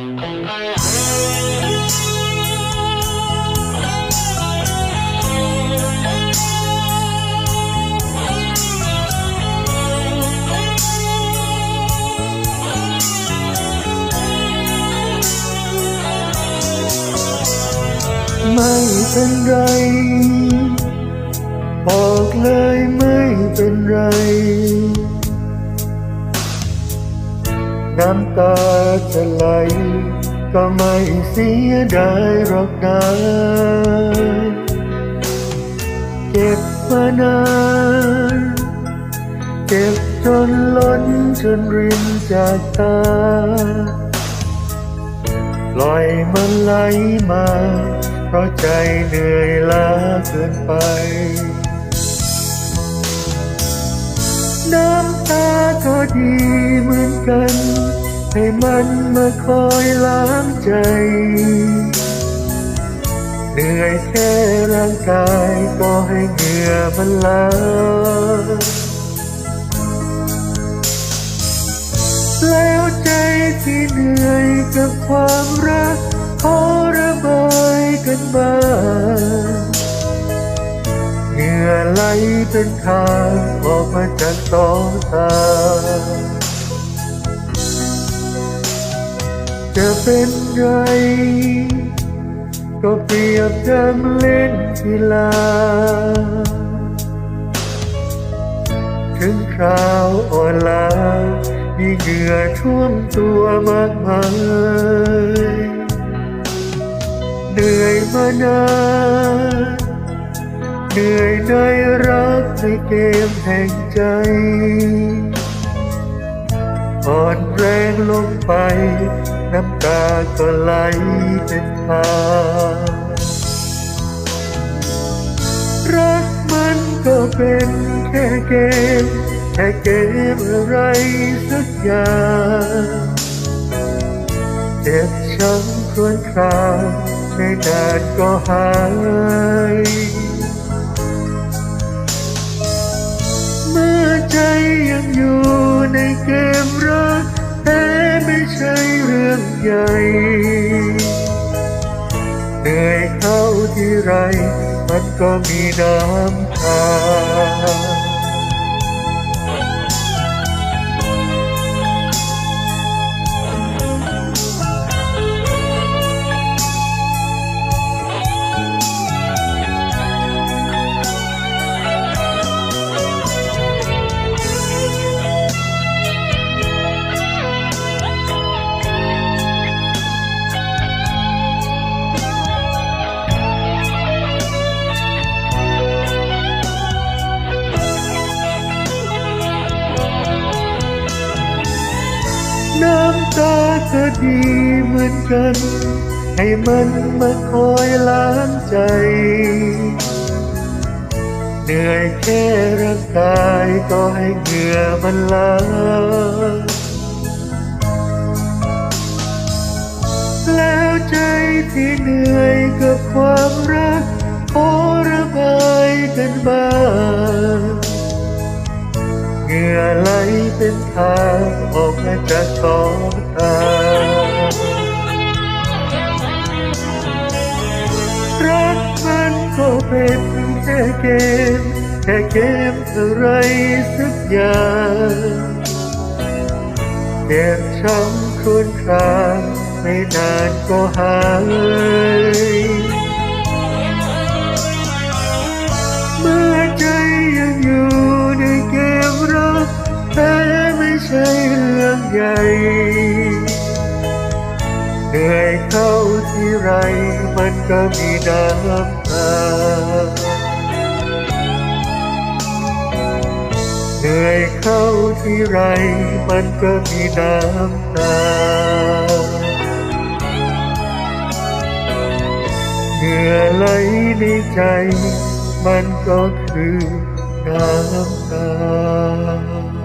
ไม่เป็นไร บอกเลยไม่เป็นไร น้ำตาจะไหล ก็ไม่เสียดายหรอกนะเก็บมานานเก็บจนล้นจนรินจากตา ปล่อยมันไหลมา เพราะใจเหนื่อยล้าเกินไป น้ำตาก็ดีเหมือนกัน ให้มันมาคอยล้างใจ เหนื่อยแค่ร่างกายก็ให้เหงื่อมันล้างแล้วใจที่เหนื่อยกับความรักขอระบายกันบ้า เป็นทางออกมาจากสองตาจะเป็นไรก็เปรียบดังเล่นกีฬาถึงคราวอ่อนล้ามีเหงื่อท่วมตัวมากมายเหนื่อยมานาน เหนื่อยในรักในเกมแห่งใจอ่อนแรงลงไป น้ำตาก็ไหลเป็นทางรักมันก็เป็นแค่เกม แค่เกมอะไรสักอย่างเจ็บช้ำครวญคราวไม่นานก็หาย ใหญ่เหนื่อยเข้าที่ไร มันก็มีน้ำตา ตาก็ดีเหมือนกัน ให้มันมาคอยล้างใจ เหนื่อยแค่ร่างกายก็ให้เหงื่อมันล้างแล้วใจที่เหนื่อยกับความรักขอระบายกันบ้างเหงื่อไหล เป็นทางออกมาจากสองตารักมันก็เป็นแค่เกม แค่เกมอะไรสักอย่างเจ็บช้ำครวญครางไม่นานก็หาย ใหญ่เหนื่อยเข้าที่ไรมันก็มีน้ำตาเหนื่อยเข้าที่ไรมันก็มีน้ำตาเหงื่อไหลในใจมันก็คือน้ำตา